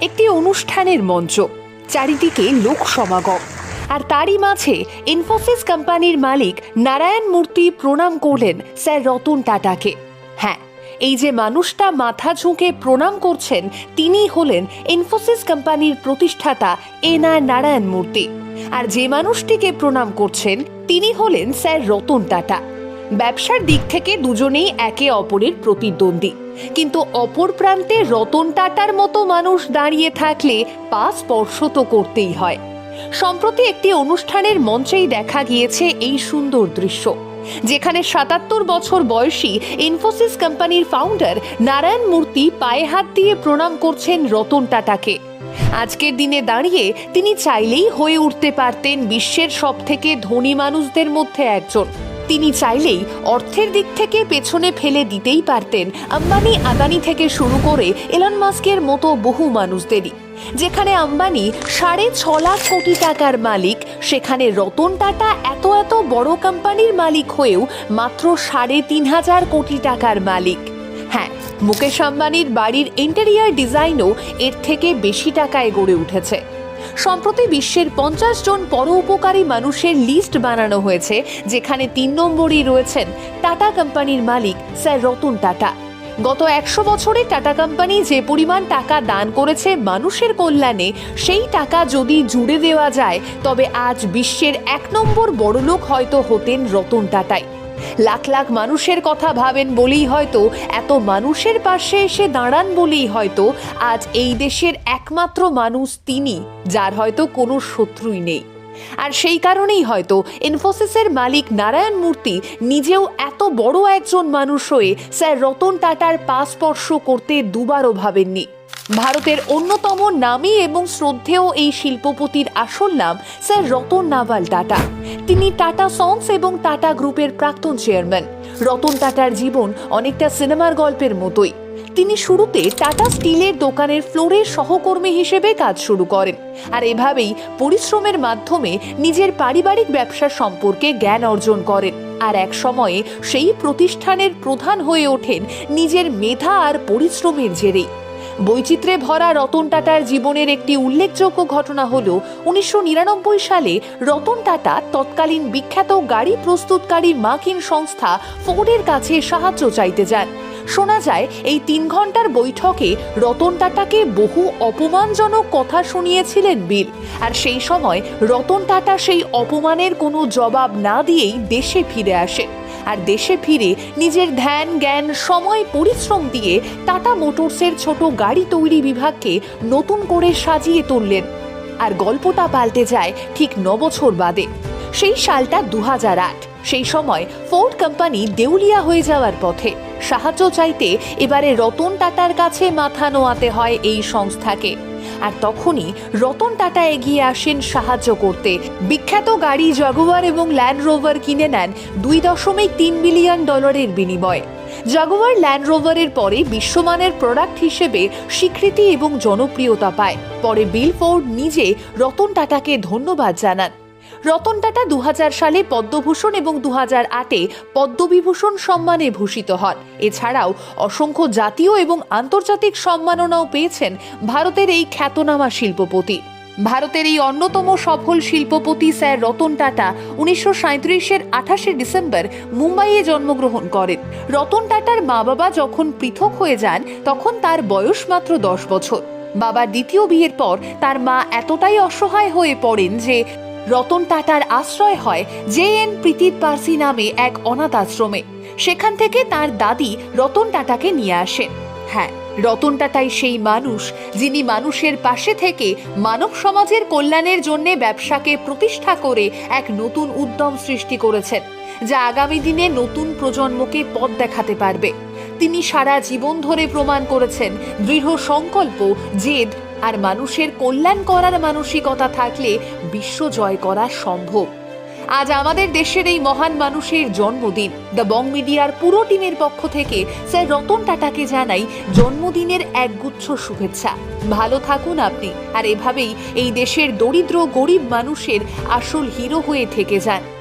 একটি অনুষ্ঠানের মঞ্চ, চারিদিকে লোক সমাগম। আর তারই মাঝে ইনফোসিস কোম্পানির মালিক নারায়ণ মূর্তি প্রণাম করলেন স্যার রতন টাটাকে। হ্যাঁ এই যে মানুষটা মাথা ঝুঁকে প্রণাম করছেন তিনি হলেন ইনফোসিস কোম্পানির প্রতিষ্ঠাতা এন আর নারায়ণ মূর্তি। আর যে মানুষটিকে প্রণাম করছেন, তিনি হলেন স্যার রতন টাটা। ব্যবসার দিক থেকে দুজনেই একে অপরের প্রতিদ্বন্দ্বী। কিন্তু অপর প্রান্তে রতন টাটার মতো মানুষ দাঁড়িয়ে থাকলে পা স্পর্শ তো করতেই হয়। সম্প্রতি একটি অনুষ্ঠানের মঞ্চেই দেখা গিয়েছে এই সুন্দর দৃশ্য, যেখানে সাতাত্তর বছর বয়সী ইনফোসিস কোম্পানির ফাউন্ডার নারায়ণ মূর্তি পায়ে হাত দিয়ে প্রণাম করছেন রতন টাটাকে। আজকের দিনে দাঁড়িয়ে তিনি চাইলেই হয়ে উঠতে পারতেন বিশ্বের সব থেকে ধনী মানুষদের মধ্যে একজন। তিনি চাইলেই অর্থের দিক থেকে পেছনে ফেলে দিতেই পারতেন। আম্বানি আদানি থেকে শুরু করে এলন মাস্কের মতো বহু মানুষদেরই। যেখানে আম্বানি সাড়ে ছ লাখ কোটি টাকার মালিক, সেখানে রতন টাটা এত এত বড় কোম্পানির মালিক হয়েও মাত্র সাড়ে তিন হাজার কোটি টাকার মালিক। হ্যাঁ মুকেশ আম্বানির বাড়ির ইন্টেরিয়ার ডিজাইনও এর থেকে বেশি টাকায় গড়ে উঠেছে। সম্প্রতি বিশ্বের পঞ্চাশ জন পরোপকারী মানুষের লিস্ট বানানো হয়েছে, যেখানে তিন নম্বরই রয়েছেন টাটা কোম্পানির মালিক স্যার রতন টাটা। গত একশো বছরে টাটা কোম্পানি যে পরিমাণ টাকা দান করেছে মানুষের কল্যাণে, সেই টাকা যদি জুড়ে দেওয়া যায়, তবে আজ বিশ্বের এক নম্বর বড়লোক হয়তো হতেন রতন টাটাই। লাখ লাখ মানুষের কথা ভাবেন বলেই হয়তো, এত মানুষের পাশে এসে দাঁড়ান বলেই হয়তো আজ এই দেশের একমাত্র মানুষ তিনি, যার হয়তো কোনো শত্রুই নেই। আর সেই কারণেই হয়তো ইনফোসিসের মালিক নারায়ণ মূর্তি নিজেও এত বড় একজন মানুষ হয়ে স্যার রতন টাটার পা স্পর্শ করতে দুবারও ভাবেননি। ভারতের অন্যতম নামী এবং শ্রদ্ধেয় এই শিল্পপতির আসল নাম স্যার রতন নাভাল টাটা। তিনি টাটা সন্স এবং টাটা গ্রুপের প্রাক্তন চেয়ারম্যান। রতন টাটার জীবন অনেকটা সিনেমার গল্পের মতোই। তিনি শুরুতে টাটা স্টিলের দোকানের ফ্লোরের সহকর্মী হিসেবে কাজ শুরু করেন। আর এভাবেই পরিশ্রমের মাধ্যমে নিজের পারিবারিক ব্যবসা সম্পর্কে জ্ঞান অর্জন করেন। আর এক সময়ে সেই প্রতিষ্ঠানের প্রধান হয়ে ওঠেন নিজের মেধা আর পরিশ্রমের জেরেই। বৈচিত্র্যে ভরা রতন টাটার জীবনের একটি উল্লেখযোগ্য ঘটনা হল উনিশশো নিরানব্বই সালে রতন টাটা তৎকালীন বিখ্যাত গাড়ি প্রস্তুতকারী মার্কিন সংস্থা ফোর্ডের কাছে সাহায্য চাইতে যান। শোনা যায়, এই তিন ঘণ্টার বৈঠকে রতন টাটাকে বহু অপমানজনক কথা শুনিয়েছিলেন বিল। আর সেই সময় রতন টাটা সেই অপমানের কোনো জবাব না দিয়েই দেশে ফিরে আসেন আর দেশে ফিরে নিজের ধ্যান, জ্ঞান, সময়, পরিশ্রম দিয়ে টাটা মোটরসের ছোট গাড়ি তৈরি বিভাগকে নতুন করে সাজিয়ে তুললেন। আর গল্পটা পাল্টে যায় ঠিক নবছর বাদে। সেই সালটা দু হাজার আট। সেই সময় ফোর্ড কোম্পানি দেউলিয়া হয়ে যাওয়ার পথে। সাহায্য চাইতে এবারে রতন টাটার কাছে মাথা নোয়াতে হয় এই সংস্থাকে। আর তখনই রতন টাটা এগিয়ে আসেন সাহায্য করতে। বিখ্যাত গাড়ি জাগুয়ার এবং ল্যান্ড রোভার কিনে নেন দুই দশমিক তিন বিলিয়ন ডলারের বিনিময়ে। জাগুয়ার ল্যান্ড রোভারের পরে বিশ্বমানের প্রোডাক্ট হিসেবে স্বীকৃতি এবং জনপ্রিয়তা পায়। পরে বিল ফোর্ড নিজে রতন টাটাকে ধন্যবাদ জানান। রতন টাটা দু হাজার সালে পদ্মভূষণ এবং দু হাজার আটে পদ্মবিভূষণ সম্মানে ভূষিত হন। এছাড়াও অসংখ্য জাতীয় এবং আন্তর্জাতিক সম্মাননাও পেয়েছেন ভারতের এই খ্যাতনামা শিল্পপতি। ভারতের এই অন্যতম সফল শিল্পপতি স্যার রতন টাটা উনিশশো সাঁত্রিশের আঠাশে ডিসেম্বর মুম্বাইয়ে জন্মগ্রহণ করেন। রতন টাটার মা বাবা যখন পৃথক হয়ে যান, তখন তার বয়স মাত্র দশ বছর। বাবার দ্বিতীয় বিয়ের পর তার মা এতটাই অসহায় হয়ে পড়েন যে রতন টাটার আশ্রয় হয় জে এন প্রীতির পার্সি নামে এক অনাথ আশ্রমে। সেখান থেকে তার দাদি রতন টাটাকে নিয়ে আসেন। হ্যাঁ রতন টাটাই সেই মানুষ যিনি মানুষের পাশে থেকে মানব সমাজের কল্যাণের জন্য ব্যবসাকে প্রতিষ্ঠা করে এক নতুন উদ্যম সৃষ্টি করেছেন, যা আগামী দিনে নতুন প্রজন্মকে পথ দেখাতে পারবে। তিনি সারা জীবন ধরে প্রমাণ করেছেন দৃঢ় সংকল্প, জেদ আর মানুষের কল্যাণ করার মানসিকতা থাকলে বিশ্ব জয় করা সম্ভব। আজ আমাদের দেশের এই মহান মানুষের জন্মদিন। দ্য বং মিডিয়ার পুরো টিমের পক্ষ থেকে স্যার রতন টাটাকে জানাই জন্মদিনের একগুচ্ছ শুভেচ্ছা। ভালো থাকুন আপনি, আর এভাবেই এই দেশের দরিদ্র গরিব মানুষের আসল হিরো হয়ে থেকে যান।